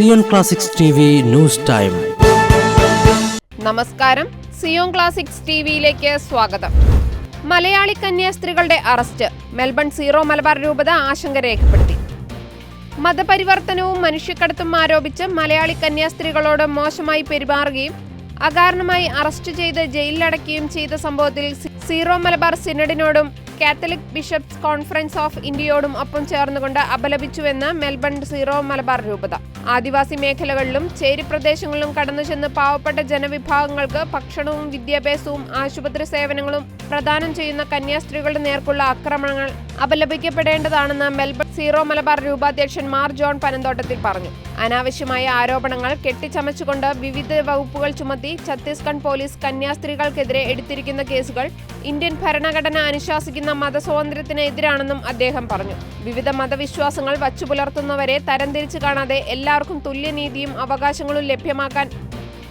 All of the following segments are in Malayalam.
Zion classics news time. നമസ്കാരം. സിയോൺ ക്ലാസിക്സ് ടിവിയിലേക്ക് സ്വാഗതം. മലയാളി കന്യാസ്ത്രീകളുടെ അറസ്റ്റ്. മെൽബൺ സീറോ മലബാർ രൂപത ആശങ്ക രേഖപ്പെടുത്തി. മതപരിവർത്തനവും മനുഷ്യക്കടത്തും ആരോപിച്ച് മലയാളി കന്യാസ്ത്രീകളോട് മോശമായി പെരുമാറുകയും അകാരണമായി അറസ്റ്റ് ചെയ്ത് ജയിലിലടക്കുകയും ചെയ്ത സംഭവത്തിൽ സീറോ മലബാർ സിനഡിനോടും കാത്തലിക് ബിഷപ്സ് കോൺഫറൻസ് ഓഫ് ഇന്ത്യയോടും ഒപ്പം ചേർന്നുകൊണ്ട് അപലപിച്ചുവെന്ന് മെൽബൺ സീറോ മലബാർ രൂപത. ആദിവാസി മേഖലകളിലും ചേരി പ്രദേശങ്ങളിലും കടന്നു ചെന്ന് പാവപ്പെട്ട ജനവിഭാഗങ്ങൾക്ക് ഭക്ഷണവും വിദ്യാഭ്യാസവും ആശുപത്രി സേവനങ്ങളും പ്രദാനം ചെയ്യുന്ന കന്യാസ്ത്രീകളുടെ നേർക്കുള്ള ആക്രമണങ്ങൾ അപലപിക്കപ്പെടേണ്ടതാണെന്ന് മെൽബൺ സീറോ മലബാർ രൂപാധ്യക്ഷൻ മാർ ജോൺ പനന്തോട്ടത്തിൽ പറഞ്ഞു. അനാവശ്യമായ ആരോപണങ്ങൾ കെട്ടിച്ചമച്ചുകൊണ്ട് വിവിധ വകുപ്പുകൾ ചുമത്തി ഛത്തീസ്ഗഡ് പോലീസ് കന്യാസ്ത്രീകൾക്കെതിരെ എടുത്തിരിക്കുന്ന കേസുകൾ ഇന്ത്യൻ ഭരണഘടന അനുശാസിക്കുന്ന മതസ്വാതന്ത്ര്യത്തിന് എതിരാണെന്നും അദ്ദേഹം പറഞ്ഞു. വിവിധ മതവിശ്വാസങ്ങൾ വച്ചുപുലർത്തുന്നവരെ തരംതിരിച്ചു കാണാതെ എല്ലാവർക്കും തുല്യനീതിയും അവകാശങ്ങളും ലഭ്യമാക്കാൻ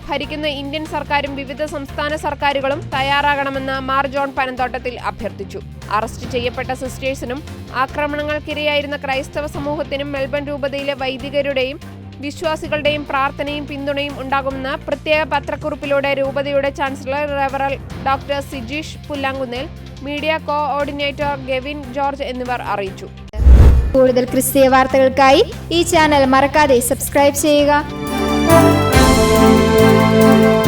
ഭരിക്കുന്ന ഇന്ത്യൻ സർക്കാരും വിവിധ സംസ്ഥാന സർക്കാരുകളും തയ്യാറാകണമെന്ന് മാർ ജോൺ പനന്തോട്ടത്തിൽ അഭ്യർത്ഥിച്ചു. അറസ്റ്റ് ചെയ്യപ്പെട്ട സിസ്റ്റേഴ്സിനും ആക്രമണങ്ങൾക്കിരയായിരുന്ന ക്രൈസ്തവ സമൂഹത്തിനും മെൽബൺ രൂപതയിലെ വൈദികരുടെയും വിശ്വാസികളുടെയും പ്രാർത്ഥനയും പിന്തുണയും ഉണ്ടാകുമെന്ന് പ്രത്യേക പത്രക്കുറിപ്പിലൂടെ രൂപതയുടെ chancellor റെവറൽ doctor Sijeesh Pullankunnel media coordinator Gavin George എന്നിവർ അറിയിച്ചു. കൂടുതൽ ക്രിസ്തീയ വാർത്തകൾക്കായി ഈ ചാനൽ മറക്കാതെ സബ്സ്ക്രൈബ് ചെയ്യുക. Música